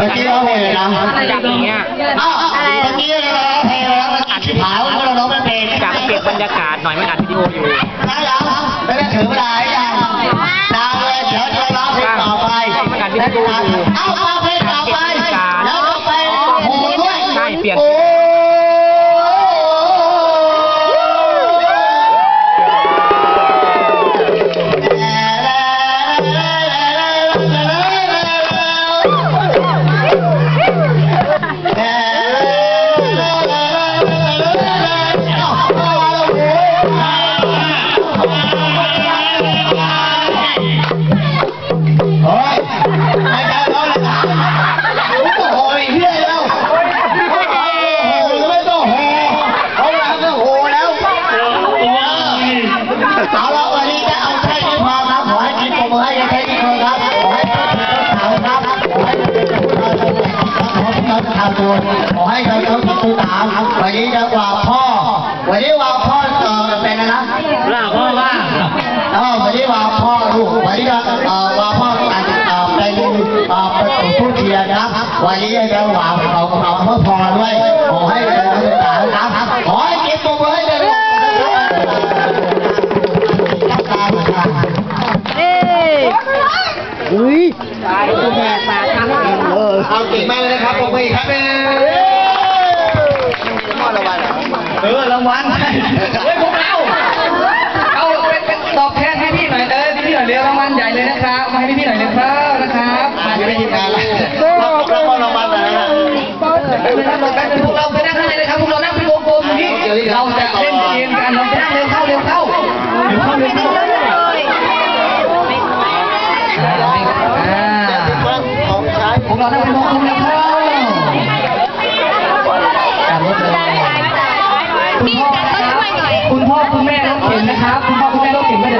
มื่อกี้ร้องเพลงอะไรนะจับอย่างเงี้ยอ้าวเมื่อกี้เราร้องเพลงแล้วมันอัดชิบหายว่าเราร้องไม่เป็นจับเก็บบรรยากาศหน่อยมันอัดวิดีโออยู่ได้แล้วไม่ได้ถือเวลาให้ยังนานเลยเดี๋ยวจะร้องเพลงต่อไปเอาเอาเพลงต่อไปแล้ ทำตัวขอให้เราต้องติดตามวันนี้จะว่าพ่อ วันนี้ว่าพ่อเอ่อเป็นอะไรนะล่าพ่อว่าเออวันนี้ว่าพ่อลูกวันนี้จะเอ่อว่าพ่อการเอ่อเป็นเอ่อประตูทุเทียนนะครับวันนี้จะว่าเอาเอาพ่อพอด้วยขอให้เราศึกษาครับขอให้เก็บตัวไว้ให้เลยอุ้ยตายตัวแม่ปากทั้งเองเออเอาเก่งมากเลย นะครับผมเองครับเป็นเออรางวัลเฮ้ยพวกเราเอาเป็นเป็นตอบแทนให้พี่หน่อยเออพี่หน่อยเรียกรางวัลใหญ่เลยนะครับมาให้พี่หน่อยเลยครับนะครับมาไม่ให้ได้พี่ทีมหน่งานละรับรางวัลรางวัลนะพวกเราไปนั่งข้างในเลยครับพวกเรานั่งเป็นวงกลมอยู่นี่เราจะเล่นเกมกันเราจะนั่งเร็วเข้าเร็วเข้าเร็วเข้าเร็วเข้าของใช้พวกเรานั่งเป็นวงกลมเร็วเข้าการร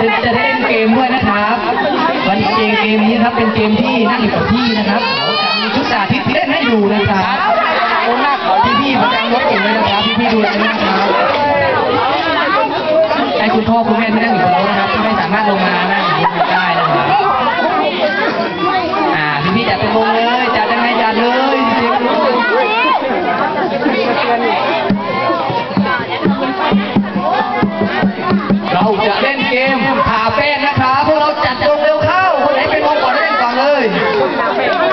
จะได้จะได้เล่นเกมด้วยนะครับ วันนี้เกมเกมนี้ครับเป็นเกมที่นั่งอยู่กับที่นะครับมีจะมีชุดสาธิตเล่นให้ดูนะครับคนหน้าขอพี่พี่ประจำรถเข็นเลยนะครับพี่พี่ดูเลยนะครับให้คุณพ่อคุณแม่ที่นั่งอยู่บนรถนะครับที่ไม่สามารถลงมานั่งอย่ได้นะครับอ่าพี่พี่จัดเป็นวงเลย ห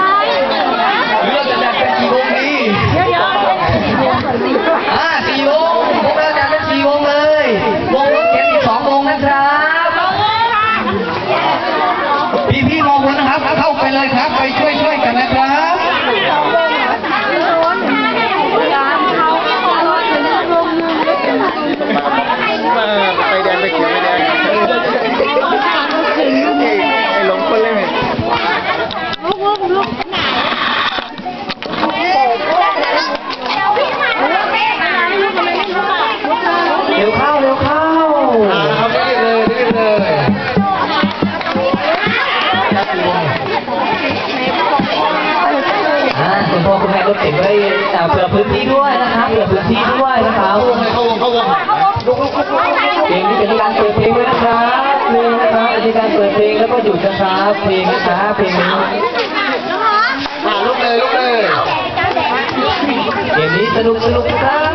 การเปิดเพลงแล้วก็หยุดนะครับ เพลงนะครับเพลงนี้อ่าลุกเลยลุกเลยเกมนี้สนุกสนุกนะครับ